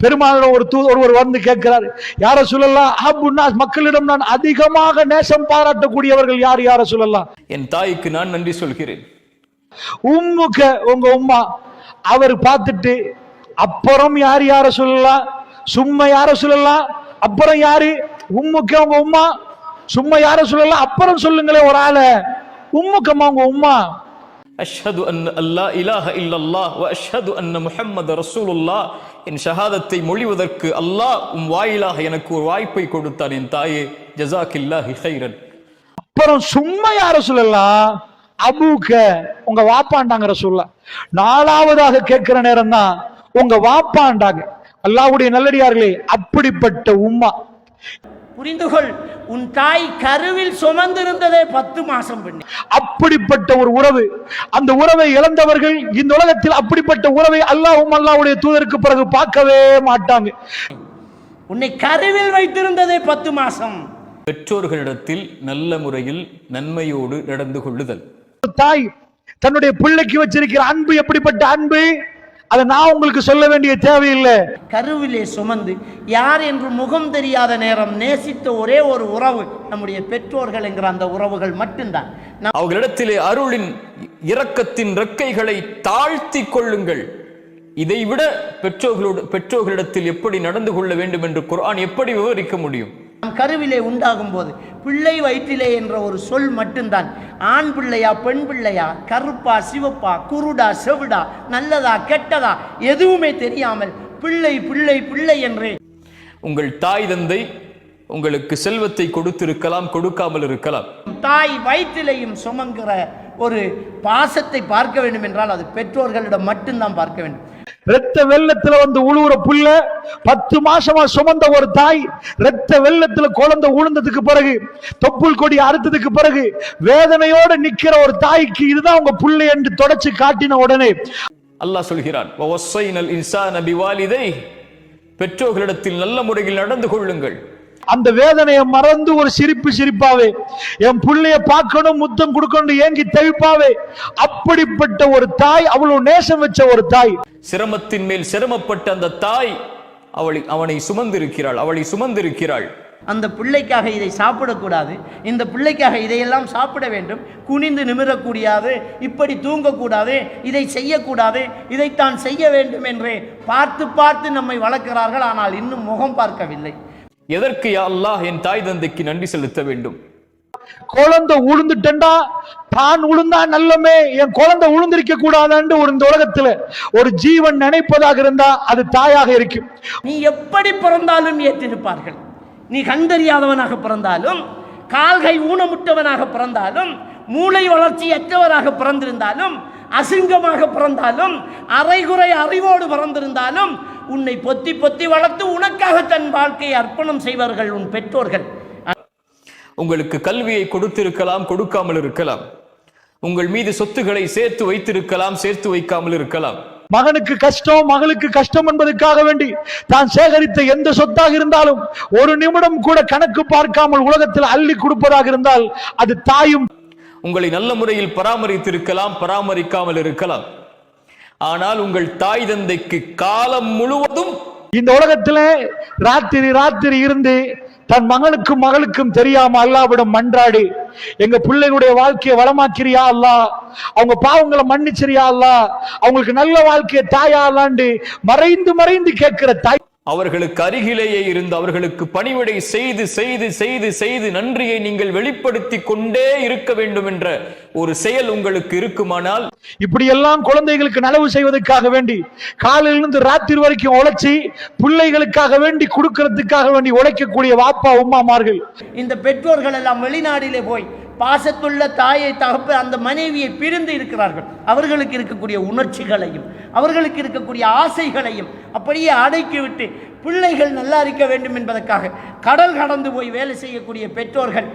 பெருமாள் ஒரு தூ ஒருவர் வந்து கேட்கிறார் யார சொல்லலாம் அஹப்புன்னா மக்களிடம் நான் அதிகமாக நேசம் பாராட்டக்கூடியவர்கள் யார் யார சொல்லலாம் என் தாய்க்கு நான் நன்றி சொல்கிறேன். உம்முக்க உங்க உம்மா அவர் பார்த்துட்டு அப்புறம் யார் யார சொல்லலாம் சும்மா யார சொல்லலாம் அப்புறம் யாரு? உம்முக்க உங்க உம்மா? சும்மா யார சொல்லலாம் அப்புறம் சொல்லுங்களேன் ஒரு ஆளை. உம்முக்கம்மா உங்க உம்மா. அஷ்ஹது அன் அல்லா இலாஹ இல்லல்லாஹ் வ அஷ்ஹது அன்ன முஹம்மது ரசூலுல்லாஹ். என் ஷஹாதத்தை மொழிவதற்கு அல்லாஹ் உம் வாயிலாக எனக்கு ஒரு வாய்ப்பை கொடுத்தான் என் தாயே. ஜஸாக்கில்லாஹி ஹைரன் அப்புறம் சும்மா யார சொல்லலா அபூக்க உங்க வாப்பாண்டாங்கிற சொல்ல நாலாவதாக கேட்கிற நேரம் தான் உங்க வாப்பாண்டாங்க. அல்லாவுடைய நல்லடியார்களே அப்படிப்பட்ட உம்மா. புரிந்து கொள் உன் தாய் கருவில் சுமந்திருந்ததே பத்து மாசம் பெண்ணே அப்படிப்பட்ட ஒரு உறவு. அந்த உறவை இழந்தவர்கள் இந்த உலகத்தில் அப்படிப்பட்ட உறவை அல்லாஹ்வும் அல்லாஹ்வுடைய தூதருக்கு பிறகு பார்க்கவே மாட்டாங்க. உன்னை கருவில் வைத்திருந்ததே பத்து மாசம். பெற்றோர்களிடத்தில் நல்ல முறையில் நன்மையோடு நடந்து கொள்ளுதல். தாய் தன்னுடைய பிள்ளைக்கு வச்சிருக்கிற அன்பு எப்படிப்பட்ட அன்பு? அதை நான் உங்களுக்கு சொல்ல வேண்டிய தேவையில்லை. கருவிலே சுமந்து யார் என்று முகம் தெரியாத நேரம் நேசித்த ஒரே ஒரு உறவு நம்முடைய பெற்றோர்கள் என்கிற அந்த உறவுகள் மட்டும்தான். நம் அவர்களிடத்திலே அருளின் இரக்கத்தின் ரெக்கைகளை தாழ்த்தி கொள்ளுங்கள். இதைவிட பெற்றோர்களோடு பெற்றோர்களிடத்தில் எப்படி நடந்து கொள்ள வேண்டும் என்று குர்ஆன் எப்படி விவரிக்க முடியும்? கருவிலே உண்டாகும் போது பிள்ளை வயிற்றிலே என்ற ஒரு சொல் மட்டும்தான். ஆண் பிள்ளையா பெண் பிள்ளையா கருப்பா சிவப்பா குருடா செவிடா நல்லதா கெட்டதா எதுவுமே தெரியாமல் பிள்ளை பிள்ளை பிள்ளை என்றே. உங்கள் தாய் தந்தை உங்களுக்கு செல்வத்தை கொடுத்திருக்கலாம் கொடுக்காமல் இருக்கலாம். தாய் வயிற்றிலையும் சுமங்கிற ஒரு பாசத்தை பார்க்க வேண்டும் என்றால் அது பெற்றோர்களிடம் மட்டும்தான் பார்க்க வேண்டும். ரத்த வெள்ளத்துல வந்து உழுவுற புள்ள பத்து மாசமா சுமந்த ஒரு தாய் ரத்த வெள்ளத்துல குழந்தை உழுந்ததுக்கு பிறகு தொப்புள் கொடி அறுத்ததுக்கு பிறகு வேதனையோட நிக்கிற ஒரு தாய்க்கு இதுதான் உங்க புள்ளை என்று தொடச்சு காட்டின உடனே. அல்லாஹ் சொல்கிறான் பெற்றோர்களிடத்தில் நல்ல முறையில் நடந்து கொள்ளுங்கள். அந்த வேதனையை மறந்து ஒரு சிரிப்பு சிரிப்பாவே என் புள்ளைய பார்க்கணும் முத்தம் கொடுக்கணும் ஏங்கி தவிப்பாவே அப்படிப்பட்ட ஒரு தாய் அவ்வளவு நேசம் வச்ச ஒரு தாய். சிரமத்தின் மேல் சிரமப்பட்ட அந்த தாய் அவளை அவனை சுமந்திருக்கிறாள் அவளை சுமந்திருக்கிறாள். அந்த பிள்ளைக்காக இதை சாப்பிடக்கூடாது இந்த பிள்ளைக்காக இதையெல்லாம் சாப்பிட வேண்டும் குனிந்து நிமிரக்கூடாது இப்படி தூங்கக்கூடாது இதை செய்யக்கூடாது இதைத்தான் செய்ய வேண்டும் என்று பார்த்து பார்த்து நம்மை வளர்க்கிறார்கள் ஆனால் இன்னும் முகம் பார்க்கவில்லை. எதற்கு யா அல்லாஹ் என் தாய் தந்தைக்கு நன்றி செலுத்த வேண்டும்? குழந்தை உளுந்துட்டா தான் உளுந்தா நல்லமே என் குழந்தை உளுந்திருக்க கூடாதான்னு ஒரு இந்த உலகத்துல ஒரு ஜீவன் நினைப்பதாக இருந்தா அது தாயாக இருக்கும். நீ எப்படி பிறந்தாலும் ஏற்றிருப்பார்கள். நீ கண்டறியாதவனாக பிறந்தாலும் கால்கை ஊனமுட்டவனாக பிறந்தாலும் மூளை வளர்ச்சியற்றவராக பிறந்திருந்தாலும் அசிங்கமாக பிறந்தாலும் அரைகுறை அறிவோடு பிறந்திருந்தாலும் உன்னை பொத்தி பொத்தி வளர்த்து உனக்காக தன் வாழ்க்கையை அர்ப்பணம் செய்வார்கள் உன் பெற்றோர்கள். உங்களுக்கு கல்வியை கொடுத்திருக்கலாம் கொடுக்காமல் இருக்கலாம். உங்கள் மீது சொத்துக்களை சேர்த்து வைத்திருக்கலாம் சேர்த்து வைக்காமல் இருக்கலாம். மகனுக்கு கஷ்டம் மகளுக்கு கஷ்டம் என்பதற்காக வேண்டி தான் சேகரித்த எந்த சொத்தாக இருந்தாலும் ஒரு நிமிடம் கூட கணக்கு பார்க்காமல் உலகத்தில் அள்ளி கொடுப்பதாக இருந்தால் அது தாயும் உங்களை நல்ல முறையில் பராமரித்திருக்கலாம் பராமரிக்காமல் இருக்கலாம். ஆனால் உங்கள் தாய் தந்தைக்கு காலம் முழுவதும் இந்த உலகத்துல ராத்திரி ராத்திரி இருந்து தன் மகனுக்கும் மகளுக்கும் தெரியாம அல்லாவிடம் மன்றாடி. எங்க பிள்ளைகளுடைய வாழ்க்கையை வளமாக்கிறியா அல்லா? அவங்க பாவங்களை மன்னிச்சிரியா அல்லா? அவங்களுக்கு நல்ல வாழ்க்கையை தாயா அல்லாண்டு மறைந்து மறைந்து கேட்கிற தாய் அவர்களுக்கு அருகிலேயே இருந்து அவர்களுக்கு பணிவிடை செய்து செய்து செய்து செய்து நன்றியை நீங்கள் வெளிப்படுத்தி கொண்டே இருக்க வேண்டும் என்ற ஒரு செயல் உங்களுக்கு இருக்குமானால் இப்படியெல்லாம் குழந்தைகளுக்கு நலவு செய்வதற்காக வேண்டி காலையிலிருந்து ராத்திரி வரைக்கும் உழைச்சி பிள்ளைகளுக்காக வேண்டி கொடுக்கறதுக்காக வேண்டி உழைக்கக்கூடிய வாப்பா உம்மாமார்கள். இந்த பெற்றோர்கள் எல்லாம் வெளிநாடிலே போய் பாசத்துள்ள தாயை தகப்பு அந்த மனைவியை பிரிந்து இருக்கிறார்கள். அவர்களுக்கு இருக்கக்கூடிய உணர்ச்சிகளையும் அவர்களுக்கு இருக்கக்கூடிய ஆசைகளையும் அப்படியே அடக்கிவிட்டு பிள்ளைகள் நல்லா இருக்க வேண்டும் என்பதற்காக கடல் கடந்து போய் வேலை செய்யக்கூடிய பெற்றோர்கள்.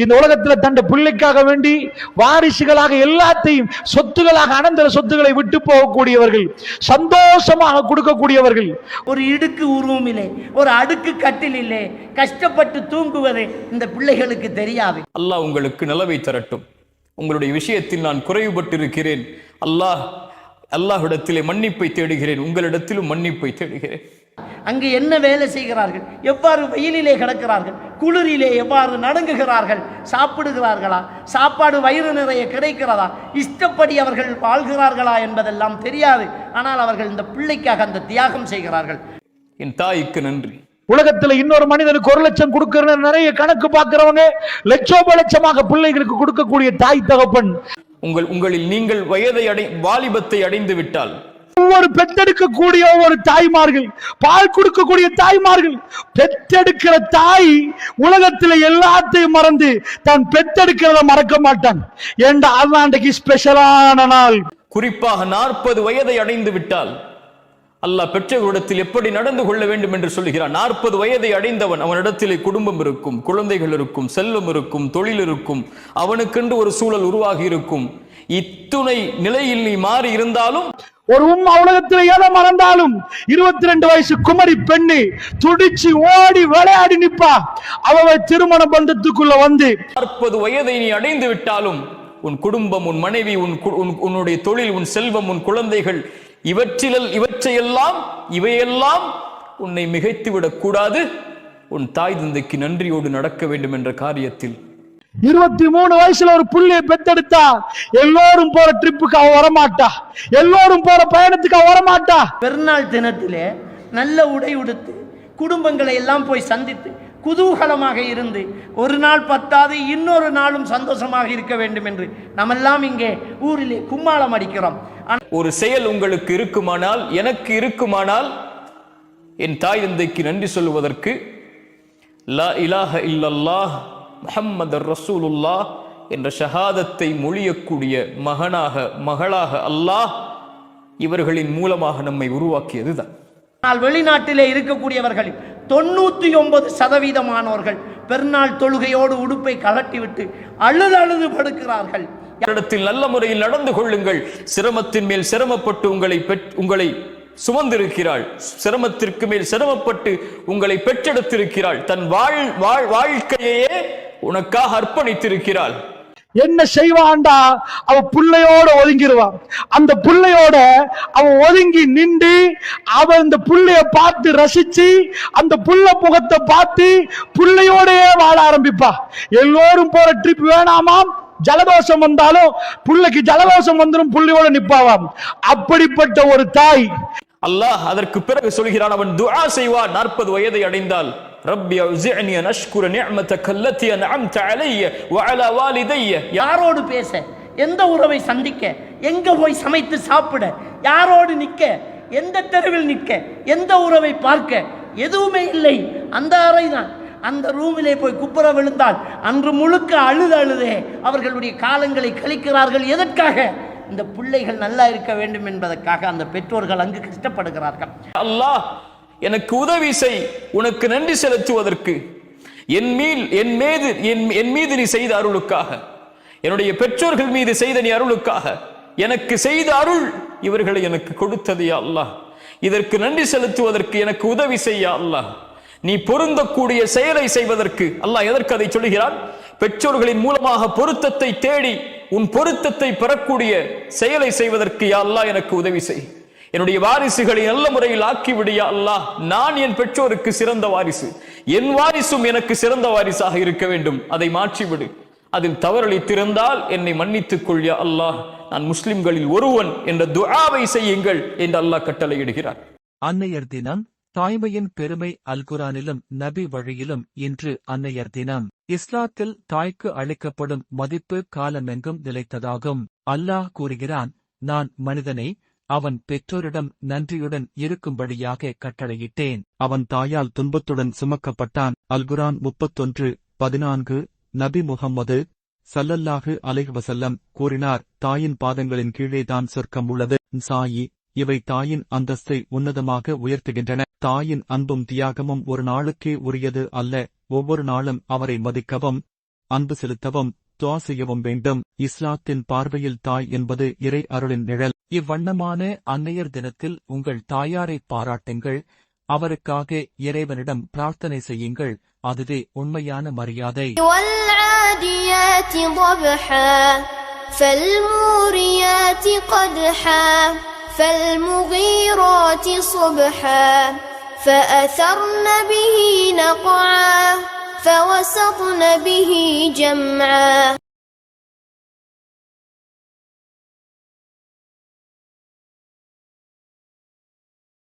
இந்த உலகத்துல தன் பிள்ளைக்காக வேண்டி வாரிசுகளாக எல்லாத்தையும் சொத்துகளாக அனந்தர சொத்துக்களை விட்டு போகக்கூடியவர்கள் சந்தோஷமாக கொடுக்கக்கூடியவர்கள். ஒரு இடுக்கு உருவமில்லை ஒரு அடுக்கு கட்டிலில்லை கஷ்டப்பட்டு தூங்குவது இந்த பிள்ளைகளுக்கு தெரியாது. அல்லாஹ் உங்களுக்கு நலவை தரட்டும். உங்களுடைய விஷயத்தில் நான் குறைவுபட்டிருக்கிறேன். அல்லாஹ் அல்லாஹ்விடத்திலே மன்னிப்பை தேடுகிறேன் உங்களிடத்திலும் மன்னிப்பை தேடுகிறேன். அங்கு என்ன வேலை செய்கிறார்கள்? எவ்வாறு வெயிலிலே கிடக்கிறார்கள்? குளிரிலே எவ்வாறு நடுங்குகிறார்கள்? சாப்பிடுகிறார்களா? சாப்பாடு வயிறு நிறைய கிடைக்கிறதா? இஷ்டப்படி அவர்கள் வாழ்கிறார்களா என்பதெல்லாம் தெரியாது. ஆனால் அவர்கள் இந்த பிள்ளைக்காக அந்த தியாகம் செய்கிறார்கள். என் தாய்க்கு நன்றி. உலகத்துல இன்னொரு மனிதனுக்கு ஒரு லட்சம் கொடுக்கிற நிறைய கணக்கு பார்க்கிறவங்க லட்சோப லட்சமாக பிள்ளைகளுக்கு கொடுக்கக்கூடிய தாய் தகப்பன். உங்கள் உங்களில் நீங்கள் வயதை அடை வாலிபத்தை அடைந்து விட்டால். ஒவ்வொரு பெத்தெடுக்கக்கூடிய ஒவ்வொரு தாய்மார்கள் பால் கொடுக்கக்கூடிய தாய்மார்கள் பெத்தெடுக்கிற தாய் உலகத்துல எல்லாத்தையும் மறந்து தான் பெத்தெடுக்கிறத மறக்க மாட்டான். ஏண்டா அதான் ஸ்பெஷலான நாள். குறிப்பாக நாற்பது வயதை அடைந்து விட்டால் அல்லாஹ் பெற்றோரிடத்தில் எப்படி நடந்து கொள்ள வேண்டும் என்று சொல்கிறான் நாற்பது வயதை அடைந்தவன் அவனிடத்திலே குடும்பம் இருக்கும் குழந்தைகள் இருக்கும் செல்வம் இருக்கும் தொழில் இருக்கும் அவனுக்கென்று ஒரு சூழல் உருவாகி இருக்கும். இத்துணை நிலையில் நீ மாறி இருந்தாலும் ஒரு உம்மா உலகத்துல எதை மறந்தாலும் இருபத்தி ரெண்டு வயசு குமரி பெண்ணு துடிச்சு ஓடி விளையாடி நிப்பா. அவ திருமண பந்தத்துக்குள்ள வந்து நாற்பது வயதை நீ அடைந்து விட்டாலும் உன் குடும்பம் உன் மனைவி உன்- உன்னுடைய தொழில் உன் செல்வம் உன் குழந்தைகள் இவற்றில் இவற்றையெல்லாம் இவையெல்லாம் உன்னை மிகைத்து விடக்கூடாது உன் தாய் தந்தைக்கு நன்றியோடு நடக்க வேண்டும் என்ற காரியத்தில். இருபத்தி மூணு வயசுல ஒரு புள்ளைய பெத்தெடுத்தா எல்லோரும் போற ட்ரிப்புக்கு அவ வரமாட்டா. எல்லோரும் போற பயணத்துக்கு அவ வரமாட்டா. பெருநாள் தினத்திலே நல்ல உடை உடுத்து குடும்பங்களை எல்லாம் போய் சந்தித்து குதூகலமாக இருந்து ஒரு நாள் பத்தாது இன்னொரு நாளும் சந்தோஷமாக இருக்க வேண்டும் என்று நம்மெல்லாம் இங்கே ஊரிலே கும்மாளம் அடிக்கிறோம். ஒரு செயல் உங்களுக்கு இருக்குமானால் எனக்கு இருக்குமானால் என் தாய் தந்தைக்கு நன்றி சொல்லுவதற்கு லா இலாஹ இல்லல்லாஹ் முஹம்மதர் ரசூலுல்லாஹ் என்ற ஷஹாதத்தை மொழியக்கூடிய மகனாக மகளாக அல்லாஹ் இவர்களின் மூலமாக நம்மை உருவாக்கியதுதான். ஆனால் வெளிநாட்டிலே இருக்கக்கூடியவர்களில் தொண்ணூற்றி ஒன்பது சதவீதமானவர்கள் பெருநாள் தொழுகையோடு உடுப்பை கலட்டிவிட்டு அழுது அழுது படுக்கிறார்கள். இடத்தில் நல்ல முறையில் நடந்து கொள்ளுங்கள். சிரமத்தின் மேல் சிரமப்பட்டு உங்களை பெற்- உங்களை சுமந்திருக்கிறாள். சிரமத்திற்கு மேல் சிரமப்பட்டு உங்களை பெற்றெடுத்திருக்கிறாள். தன் வாழ் வாழ் வாழ்க்கையையே உனக்காக அர்ப்பணித்திருக்கிறாள். என்ன செய்வான்டா? அவ புள்ளையோட ஒதுங்கிடுவான் அந்த புள்ளையோட அவ ஒதுங்கி நின்று அவ இந்த புள்ளைய பார்த்து ரசிச்சு அந்த புள்ள முகத்தை பார்த்து புள்ளையோடயே வாழ ஆரம்பிப்பா. எல்லோரும் போற ட்ரிப் வேணாமாம் ஜலதோஷம் வந்தாலும் புள்ளைக்கு ஜலதோஷம் வந்துடும் புள்ளையோட நிப்பாவாம். அப்படிப்பட்ட ஒரு தாய். அல்லாஹ் அதற்கு பிறகு சொல்கிறான் அவன் துஆ செய்வான் நாற்பது வயதை அடைந்தால். ரப்பி அவுசிஅனி அன் அஷ்குர நிஅமதக அல்லதி அன்அம்த அலைய வஅலா வாலிதைய. யாரோடு பேச? எந்த உறவை சந்திக்க? எங்க போய் சமைத்து சாப்பிட? யாரோடு நிற்க? எந்த தெருவில் நிற்க? எந்த உறவை பார்க்க? எதுவுமே இல்லை. அந்த அறை தான். அந்த ரூமிலே போய் குப்புற விழுந்தால் அன்று முழுக்க அழுது அழுதே அவர்களுடைய காலங்களை கழிக்கிறார்கள். எதற்காக? இந்த பிள்ளைகள் நல்லா இருக்க வேண்டும் என்பதற்காக அந்த பெற்றோர்கள் அங்கு கஷ்டப்படுகிறார்கள். அல்லாஹ் எனக்கு உதவி செய் உனக்கு நன்றி செலுத்துவதற்கு. என் மீல் என் மீது என் என் மீது நீ செய்த அருளுக்காக. என்னுடைய பெற்றோர்கள் மீது செய்த நீ அருளுக்காக. எனக்கு செய்த அருள் இவர்களை எனக்கு கொடுத்தது யா அல்லாஹ். இதற்கு நன்றி செலுத்துவதற்கு எனக்கு உதவி செய்ய அல்லாஹ். நீ பொருந்தக்கூடிய செயலை செய்வதற்கு அல்லாஹ் எதற்கு அதை சொல்கிறான் பெற்றோர்களின் மூலமாக பொருத்தத்தை தேடி உன் பொருத்தத்தை பெறக்கூடிய செயலை செய்வதற்கு யா அல்லாஹ் எனக்கு உதவி செய். என்னுடைய வாரிசுகளை நல்ல முறையில் ஆக்கிவிடியா அல்லாஹ். நான் என் பெற்றோருக்கு சிறந்த வாரிசு. என் வாரிசும் எனக்கு சிறந்த வாரிசாக இருக்க வேண்டும். அதை மாற்றிவிடு. அதில் தவறளித்திருந்தால் என்னை மன்னித்துக் கொள்யா அல்லாஹ். நான் முஸ்லிம்களில் ஒருவன் என்ற துஆவை செய்யுங்கள் என்று அல்லாஹ் கட்டளையிடுகிறார். அன்னையர் தினம் தாய்மையின் பெருமை அல்குரானிலும் நபி வழியிலும் இன்று அன்னையர் தினம் இஸ்லாத்தில் தாய்க்கு அளிக்கப்படும் மதிப்பு காலமெங்கும் நிலைத்ததாகும். அல்லாஹ் கூறுகிறான் நான் மனிதனை அவன் பெற்றோரிடம் நன்றியுடன் இருக்கும்படியாக கட்டளையிட்டேன். அவன் தாயால் துன்பத்துடன் சுமக்கப்பட்டான். அல்குரான் முப்பத்தொன்று பதினான்கு நபி முகம்மது சல்லல்லாஹு அலைஹி கூறினார் தாயின் பாதங்களின் கீழேதான் சொர்க்கம் உள்ளது. சாயி இவை தாயின் அந்தஸ்தை உன்னதமாக உயர்த்துகின்றன. தாயின் அன்பும் தியாகமும் ஒரு நாளுக்கே உரியது அல்ல. ஒவ்வொரு நாளும் அவரை மதிக்கவும் அன்பு செலுத்தவும் துவா செய்யவும் வேண்டும். இஸ்லாத்தின் பார்வையில் தாய் என்பது இறை அருளின் நிழல். இவ்வண்ணமான அன்னையர் தினத்தில் உங்கள் தாயாரை பாராட்டுங்கள் அவருக்காக இறைவனிடம் பிரார்த்தனை செய்யுங்கள் அதுவே உண்மையான மரியாதை والعاديات ضبحا فالموريات قدحا فالمغيرات صبحا فأثرن به نقعا فوسطن به جمعا